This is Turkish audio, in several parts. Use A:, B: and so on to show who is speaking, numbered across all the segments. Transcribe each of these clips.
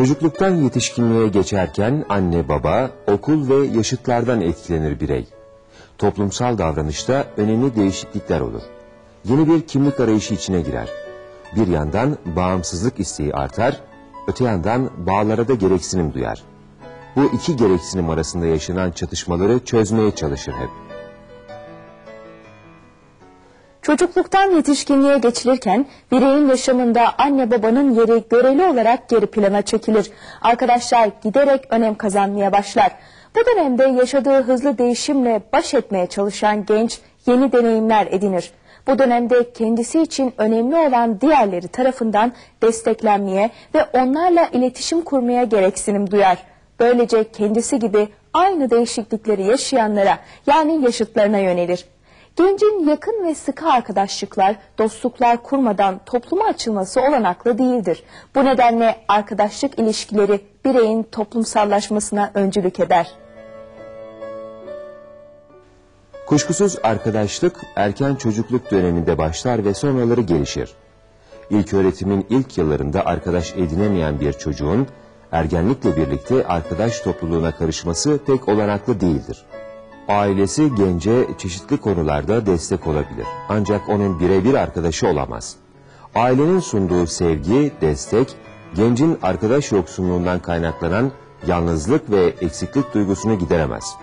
A: Çocukluktan yetişkinliğe geçerken anne baba, okul ve yaşıtlardan etkilenir birey. Toplumsal davranışta önemli değişiklikler olur. Yeni bir kimlik arayışı içine girer. Bir yandan bağımsızlık isteği artar, öte yandan bağlara da gereksinim duyar. Bu iki gereksinim arasında yaşanan çatışmaları çözmeye çalışır hep.
B: Çocukluktan yetişkinliğe geçilirken bireyin yaşamında anne babanın yeri göreli olarak geri plana çekilir. Arkadaşlar giderek önem kazanmaya başlar. Bu dönemde yaşadığı hızlı değişimle baş etmeye çalışan genç yeni deneyimler edinir. Bu dönemde kendisi için önemli olan diğerleri tarafından desteklenmeye ve onlarla iletişim kurmaya gereksinim duyar. Böylece kendisi gibi aynı değişiklikleri yaşayanlara yani yaşıtlarına yönelir. Gencin yakın ve sıkı arkadaşlıklar, dostluklar kurmadan topluma açılması olanaklı değildir. Bu nedenle arkadaşlık ilişkileri bireyin toplumsallaşmasına öncülük eder.
A: Kuşkusuz arkadaşlık erken çocukluk döneminde başlar ve sonraları gelişir. İlk öğretimin ilk yıllarında arkadaş edinemeyen bir çocuğun ergenlikle birlikte arkadaş topluluğuna karışması pek olanaklı değildir. Ailesi gence çeşitli konularda destek olabilir. Ancak onun birebir arkadaşı olamaz. Ailenin sunduğu sevgi, destek, gencin arkadaş yoksunluğundan kaynaklanan yalnızlık ve eksiklik duygusunu gideremez.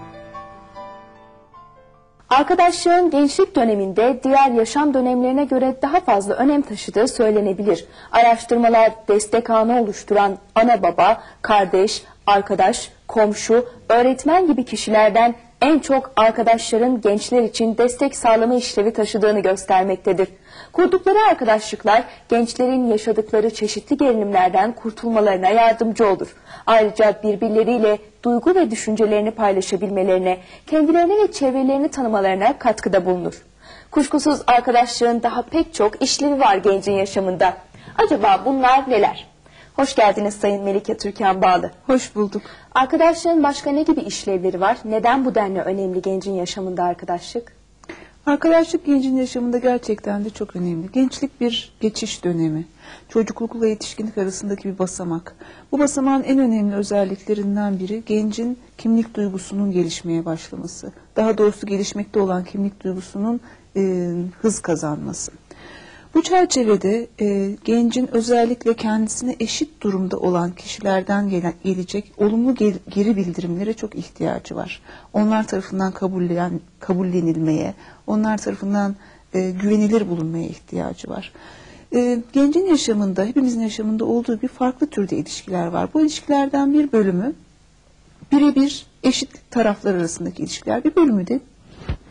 B: Arkadaşlığın gençlik döneminde diğer yaşam dönemlerine göre daha fazla önem taşıdığı söylenebilir. Araştırmalar destek ağını oluşturan ana baba, kardeş, arkadaş, komşu, öğretmen gibi kişilerden en çok arkadaşların gençler için destek sağlama işlevi taşıdığını göstermektedir. Kurdukları arkadaşlıklar gençlerin yaşadıkları çeşitli gerilimlerden kurtulmalarına yardımcı olur. Ayrıca birbirleriyle duygu ve düşüncelerini paylaşabilmelerine, kendilerini ve çevrelerini tanımalarına katkıda bulunur. Kuşkusuz arkadaşlığın daha pek çok işlevi var gencin yaşamında. Acaba bunlar neler? Hoş geldiniz Sayın Melike Türkan Bağlı.
C: Hoş bulduk.
B: Arkadaşlığın başka ne gibi işlevleri var? Neden bu denli önemli gencin yaşamında arkadaşlık?
C: Arkadaşlık gencin yaşamında gerçekten de çok önemli. Gençlik bir geçiş dönemi. Çocuklukla yetişkinlik arasındaki bir basamak. Bu basamağın en önemli özelliklerinden biri gencin kimlik duygusunun gelişmeye başlaması. Daha doğrusu gelişmekte olan kimlik duygusunun e, hız kazanması. Bu çerçevede e, gencin özellikle kendisine eşit durumda olan kişilerden gelen, gelecek olumlu gel, geri bildirimlere çok ihtiyacı var. Onlar tarafından kabullen, kabullenilmeye, onlar tarafından e, güvenilir bulunmaya ihtiyacı var. E, gencin yaşamında, hepimizin yaşamında olduğu bir farklı türde ilişkiler var. Bu ilişkilerden bir bölümü birebir eşit taraflar arasındaki ilişkiler, bir bölümü de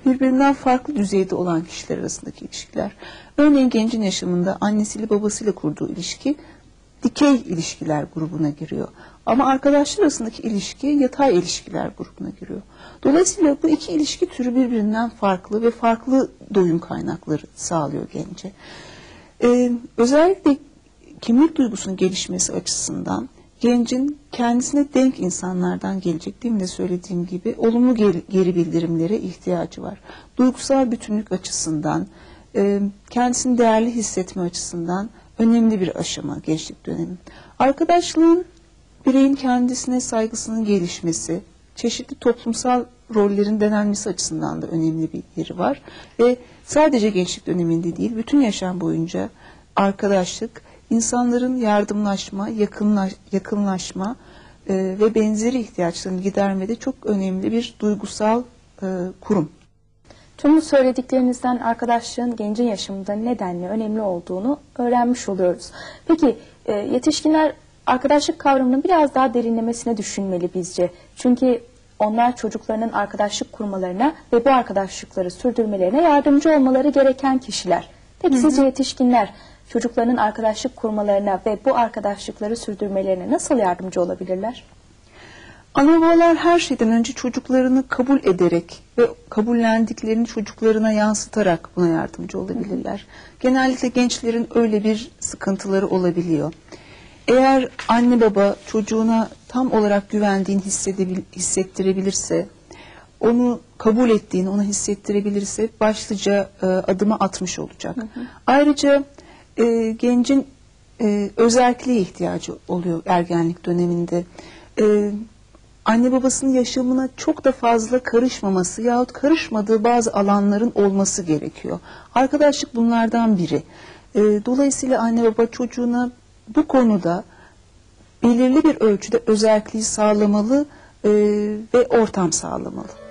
C: birbirinden farklı düzeyde olan kişiler arasındaki ilişkiler. Örneğin gencin yaşamında annesiyle babasıyla kurduğu ilişki dikey ilişkiler grubuna giriyor. Ama arkadaşlar arasındaki ilişki yatay ilişkiler grubuna giriyor. Dolayısıyla bu iki ilişki türü birbirinden farklı ve farklı doyum kaynakları sağlıyor gence. Ee, özellikle kimlik duygusunun gelişmesi açısından gencin kendisine denk insanlardan gelecek değil mi de söylediğim gibi olumlu geri, bildirimlere ihtiyacı var. Duygusal bütünlük açısından, e, kendisini değerli hissetme açısından önemli bir aşama gençlik dönemi. Arkadaşlığın bireyin kendisine saygısının gelişmesi, çeşitli toplumsal rollerin denenmesi açısından da önemli bir yeri var. Ve sadece gençlik döneminde değil, bütün yaşam boyunca arkadaşlık, insanların yardımlaşma, yakınlaş, yakınlaşma e, ve benzeri ihtiyaçlarını gidermede çok önemli bir duygusal e, kurum.
B: Tüm bu söylediklerinizden arkadaşlığın gencin yaşamında nedenli önemli olduğunu öğrenmiş oluyoruz. Peki e, yetişkinler arkadaşlık kavramının biraz daha derinlemesine düşünmeli bizce. Çünkü onlar çocuklarının arkadaşlık kurmalarına ve bu arkadaşlıkları sürdürmelerine yardımcı olmaları gereken kişiler. Peki sizce yetişkinler çocuklarının arkadaşlık kurmalarına ve bu arkadaşlıkları sürdürmelerine nasıl yardımcı olabilirler?
C: Ana babalar her şeyden önce çocuklarını kabul ederek ve kabullendiklerini çocuklarına yansıtarak buna yardımcı olabilirler. Genellikle gençlerin öyle bir sıkıntıları olabiliyor. Eğer anne baba çocuğuna tam olarak güvendiğini hissettirebilirse, onu kabul ettiğini ona hissettirebilirse başlıca e, adımı atmış olacak. Hı hı. Ayrıca e, gencin e, özerkliğe ihtiyacı oluyor ergenlik döneminde. E, anne babasının yaşamına çok da fazla karışmaması yahut karışmadığı bazı alanların olması gerekiyor. Arkadaşlık bunlardan biri. E, dolayısıyla anne baba çocuğuna bu konuda belirli bir ölçüde özerkliği sağlamalı e, ve ortam sağlamalı.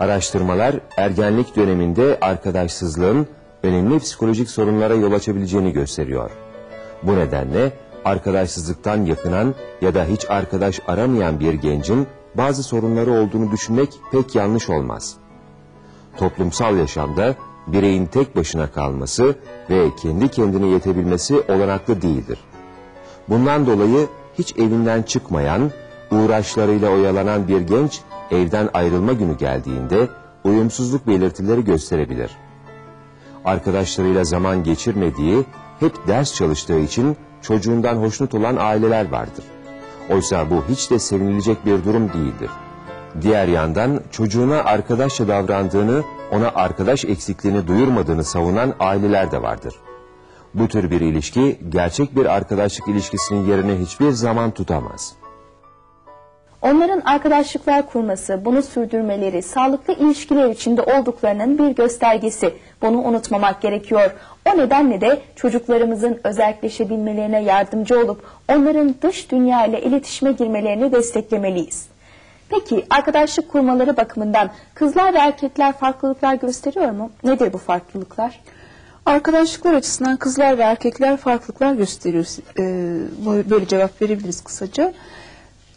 A: Araştırmalar ergenlik döneminde arkadaşsızlığın önemli psikolojik sorunlara yol açabileceğini gösteriyor. Bu nedenle arkadaşsızlıktan yakınan ya da hiç arkadaş aramayan bir gencin bazı sorunları olduğunu düşünmek pek yanlış olmaz. Toplumsal yaşamda bireyin tek başına kalması ve kendi kendine yetebilmesi olanaklı değildir. Bundan dolayı hiç evinden çıkmayan, uğraşlarıyla oyalanan bir genç evden ayrılma günü geldiğinde uyumsuzluk belirtileri gösterebilir. Arkadaşlarıyla zaman geçirmediği, hep ders çalıştığı için çocuğundan hoşnut olan aileler vardır. Oysa bu hiç de sevinilecek bir durum değildir. Diğer yandan çocuğuna arkadaşça davrandığını, ona arkadaş eksikliğini duyurmadığını savunan aileler de vardır. Bu tür bir ilişki gerçek bir arkadaşlık ilişkisinin yerini hiçbir zaman tutamaz.
B: Onların arkadaşlıklar kurması, bunu sürdürmeleri, sağlıklı ilişkiler içinde olduklarının bir göstergesi. Bunu unutmamak gerekiyor. O nedenle de çocuklarımızın özelleşebilmelerine yardımcı olup onların dış dünya ile iletişime girmelerini desteklemeliyiz. Peki arkadaşlık kurmaları bakımından kızlar ve erkekler farklılıklar gösteriyor mu? Nedir bu farklılıklar?
C: Arkadaşlıklar açısından kızlar ve erkekler farklılıklar gösteriyor. Ee, böyle cevap verebiliriz kısaca.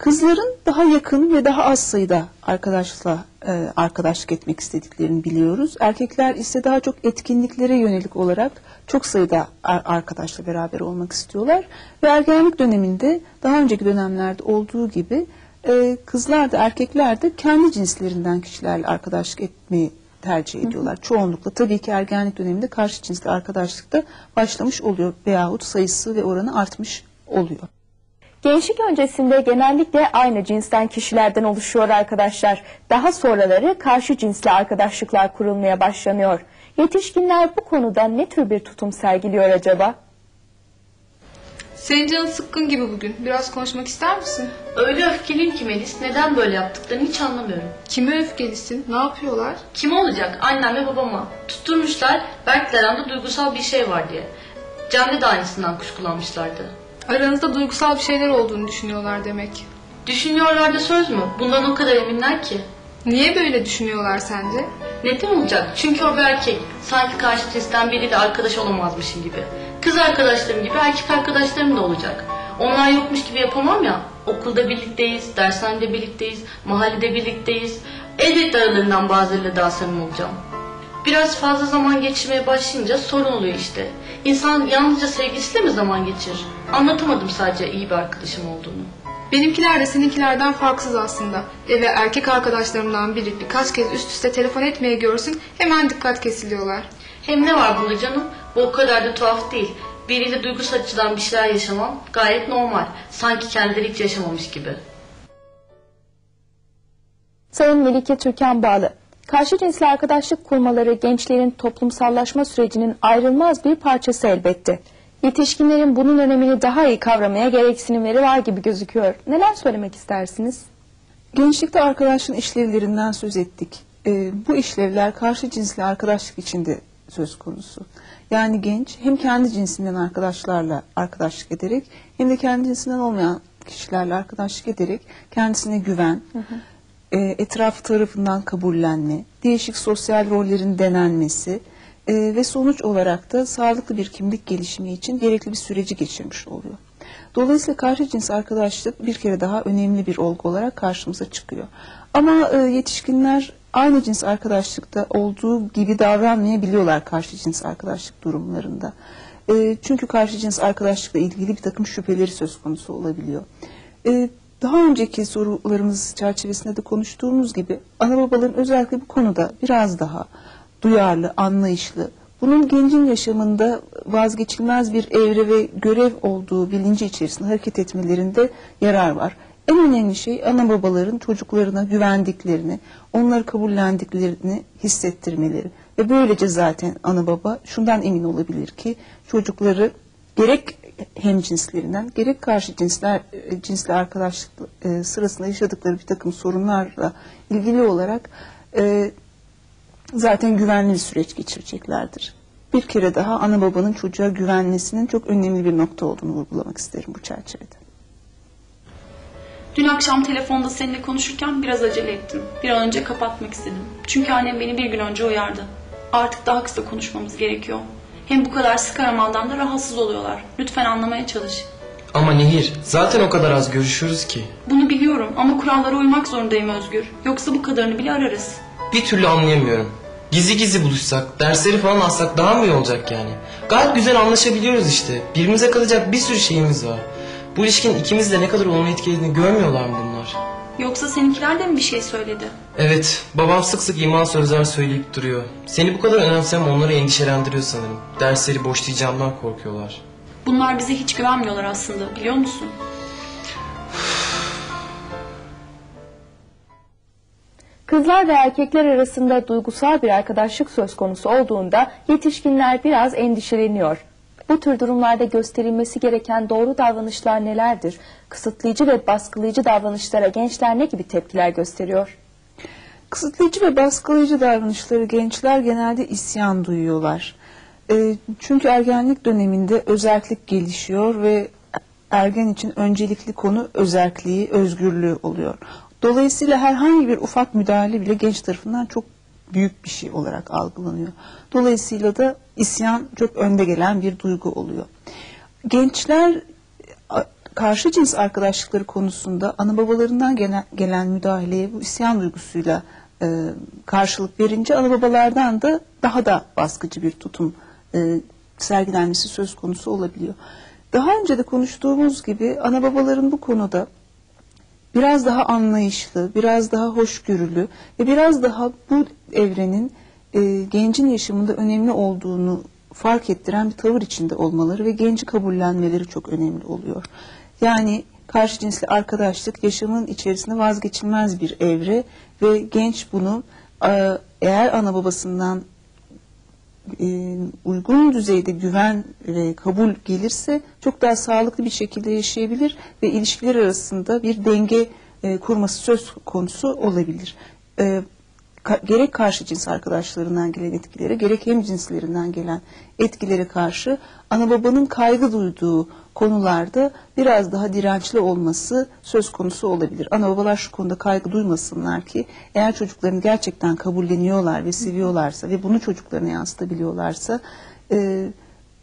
C: Kızların daha yakın ve daha az sayıda arkadaşla e, arkadaşlık etmek istediklerini biliyoruz. Erkekler ise daha çok etkinliklere yönelik olarak çok sayıda ar- arkadaşla beraber olmak istiyorlar. Ve ergenlik döneminde daha önceki dönemlerde olduğu gibi e, kızlar da erkekler de kendi cinslerinden kişilerle arkadaşlık etmeyi tercih ediyorlar. Çoğunlukla tabii ki ergenlik döneminde karşı cinsli arkadaşlıkta başlamış oluyor veyahut sayısı ve oranı artmış oluyor.
B: Gençlik öncesinde genellikle aynı cinsten kişilerden oluşuyor arkadaşlar. Daha sonraları karşı cinsli arkadaşlıklar kurulmaya başlanıyor. Yetişkinler bu konuda ne tür bir tutum sergiliyor acaba?
D: Senin canın sıkkın gibi bugün. Biraz konuşmak ister misin?
E: Öyle öfkeliyim ki Melis. Neden böyle yaptıklarını hiç anlamıyorum.
D: Kime öfkelisin? Ne yapıyorlar?
E: Kim olacak? Annem ve babama. Tutturmuşlar Berk'le aranda duygusal bir şey var diye. Cem'de de aynısından kuşkulanmışlardı.
D: Aranızda duygusal bir şeyler olduğunu düşünüyorlar demek.
E: Düşünüyorlar da söz mü? Bundan o kadar eminler ki.
D: Niye böyle düşünüyorlar sence?
E: Neden olacak? Çünkü o bir erkek. Sanki karşı cinsten biriyle arkadaş olamazmışım gibi. Kız arkadaşlarım gibi erkek arkadaşlarım da olacak. Onlar yokmuş gibi yapamam ya. Okulda birlikteyiz, dershanede birlikteyiz, mahallede birlikteyiz. Elbette aralarından bazılarıyla daha samimi olacağım. Biraz fazla zaman geçirmeye başlayınca sorun oluyor işte. İnsan yalnızca sevgilisiyle mi zaman geçirir? Anlatamadım sadece iyi bir arkadaşım olduğunu.
D: Benimkiler de seninkilerden farksız aslında. Eve erkek arkadaşlarımdan biri birkaç kez üst üste telefon etmeye görsün hemen dikkat kesiliyorlar.
E: Hem ne var bunda canım? Bu o kadar da tuhaf değil. Biriyle duygusal açıdan bir şeyler yaşamam gayet normal. Sanki kendileri hiç yaşamamış gibi.
B: Sayın Melike Türkan Bağlı, karşı cinsli arkadaşlık kurmaları gençlerin toplumsallaşma sürecinin ayrılmaz bir parçası elbette. Yetişkinlerin bunun önemini daha iyi kavramaya gereksinimleri var gibi gözüküyor. Neler söylemek istersiniz?
C: Gençlikte arkadaşlığın işlevlerinden söz ettik. Ee, bu işlevler karşı cinsli arkadaşlık içinde söz konusu. Yani genç hem kendi cinsinden arkadaşlarla arkadaşlık ederek hem de kendi cinsinden olmayan kişilerle arkadaşlık ederek kendisine güven, e, etrafı tarafından kabullenme, değişik sosyal rollerin denenmesi e, ve sonuç olarak da sağlıklı bir kimlik gelişimi için gerekli bir süreci geçirmiş oluyor. Dolayısıyla karşı cins arkadaşlık bir kere daha önemli bir olgu olarak karşımıza çıkıyor. Ama e, yetişkinler aynı cins arkadaşlıkta olduğu gibi davranmayabiliyorlar karşı cins arkadaşlık durumlarında. E, çünkü karşı cins arkadaşlıkla ilgili bir takım şüpheleri söz konusu olabiliyor. E, daha önceki sorularımız çerçevesinde de konuştuğumuz gibi ana babaların özellikle bu konuda biraz daha duyarlı, anlayışlı, bunun gencin yaşamında vazgeçilmez bir evre ve görev olduğu bilinci içerisinde hareket etmelerinde yarar var. En önemli şey ana babaların çocuklarına güvendiklerini, onları kabullendiklerini hissettirmeleri. ve böylece zaten ana baba şundan emin olabilir ki çocukları gerek hemcinslerinden gerek karşı cinsler e, cinsli arkadaşlık e, sırasında yaşadıkları bir takım sorunlarla ilgili olarak e, zaten güvenli bir süreç geçireceklerdir. Bir kere daha ana babanın çocuğa güvenmesinin çok önemli bir nokta olduğunu vurgulamak isterim bu çerçevede.
F: Dün akşam telefonda seninle konuşurken biraz acele ettim. Bir an önce kapatmak istedim. Çünkü annem beni bir gün önce uyardı. Artık daha kısa konuşmamız gerekiyor. Hem bu kadar sık aramadan da rahatsız oluyorlar. Lütfen anlamaya çalış.
G: Ama Nehir, zaten o kadar az görüşüyoruz ki.
F: Bunu biliyorum ama kurallara uymak zorundayım Özgür. Yoksa bu kadarını bile ararız.
G: Bir türlü anlayamıyorum. Gizli gizli buluşsak, dersleri falan alsak daha mı iyi olacak yani? Gayet güzel anlaşabiliyoruz işte. Birbirimize kalacak bir sürü şeyimiz var. Bu ilişkinin ikimiz de ne kadar olumlu etkilediğini görmüyorlar mı bunlar?
F: Yoksa seninkiler de mi bir şey söyledi?
G: Evet, babam sık sık iman sözler söyleyip duruyor. Seni bu kadar önemsem onları endişelendiriyor sanırım. Dersleri boşlayacağımdan korkuyorlar.
F: Bunlar bize hiç güvenmiyorlar aslında biliyor musun?
B: Kızlar ve erkekler arasında duygusal bir arkadaşlık söz konusu olduğunda yetişkinler biraz endişeleniyor. Bu tür durumlarda gösterilmesi gereken doğru davranışlar nelerdir? Kısıtlayıcı ve baskılayıcı davranışlara gençler ne gibi tepkiler gösteriyor?
C: Kısıtlayıcı ve baskılayıcı davranışları gençler genelde isyan duyuyorlar. E, çünkü ergenlik döneminde özerklik gelişiyor ve ergen için öncelikli konu özerkliği, özgürlüğü oluyor. Dolayısıyla herhangi bir ufak müdahale bile genç tarafından çok büyük bir şey olarak algılanıyor. Dolayısıyla da isyan çok önde gelen bir duygu oluyor. Gençler karşı cins arkadaşlıkları konusunda ana babalarından gelen, gelen müdahaleye bu isyan duygusuyla e, karşılık verince ana babalardan da daha da baskıcı bir tutum e, sergilenmesi söz konusu olabiliyor. Daha önce de konuştuğumuz gibi ana babaların bu konuda biraz daha anlayışlı, biraz daha hoşgörülü ve biraz daha bu evrenin e, gencin yaşamında önemli olduğunu fark ettiren bir tavır içinde olmaları ve genci kabullenmeleri çok önemli oluyor. Yani karşı cinsli arkadaşlık yaşamın içerisinde vazgeçilmez bir evre ve genç bunu eğer ana babasından e, uygun düzeyde güven ve kabul gelirse çok daha sağlıklı bir şekilde yaşayabilir ve ilişkiler arasında bir denge e, kurması söz konusu olabilir. E, ka- gerek karşı cins arkadaşlarından gelen etkilere gerek hem cinslerinden gelen etkilere karşı ana babanın kaygı duyduğu konularda biraz daha dirençli olması söz konusu olabilir. Ana babalar şu konuda kaygı duymasınlar ki eğer çocuklarını gerçekten kabulleniyorlar ve seviyorlarsa ve bunu çocuklarına yansıtabiliyorlarsa e,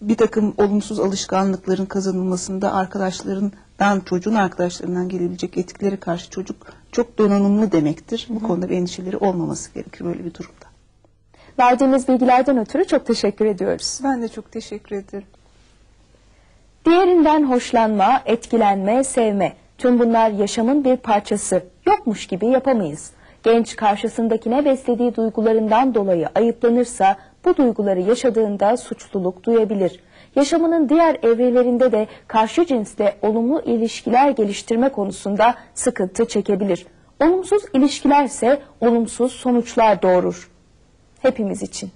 C: bir takım olumsuz alışkanlıkların kazanılmasında arkadaşlarından, çocuğun arkadaşlarından gelebilecek etkilere karşı çocuk çok donanımlı demektir. Bu konuda bir endişeleri olmaması gerekir böyle bir durumda.
B: Verdiğiniz bilgilerden ötürü çok teşekkür ediyoruz.
C: Ben de çok teşekkür ederim.
B: Diğerinden hoşlanma, etkilenme, sevme. Tüm bunlar yaşamın bir parçası. Yokmuş gibi yapamayız. Genç karşısındakine beslediği duygularından dolayı ayıplanırsa bu duyguları yaşadığında suçluluk duyabilir. Yaşamının diğer evrelerinde de karşı cinsle olumlu ilişkiler geliştirme konusunda sıkıntı çekebilir. Olumsuz ilişkilerse olumsuz sonuçlar doğurur. Hepimiz için.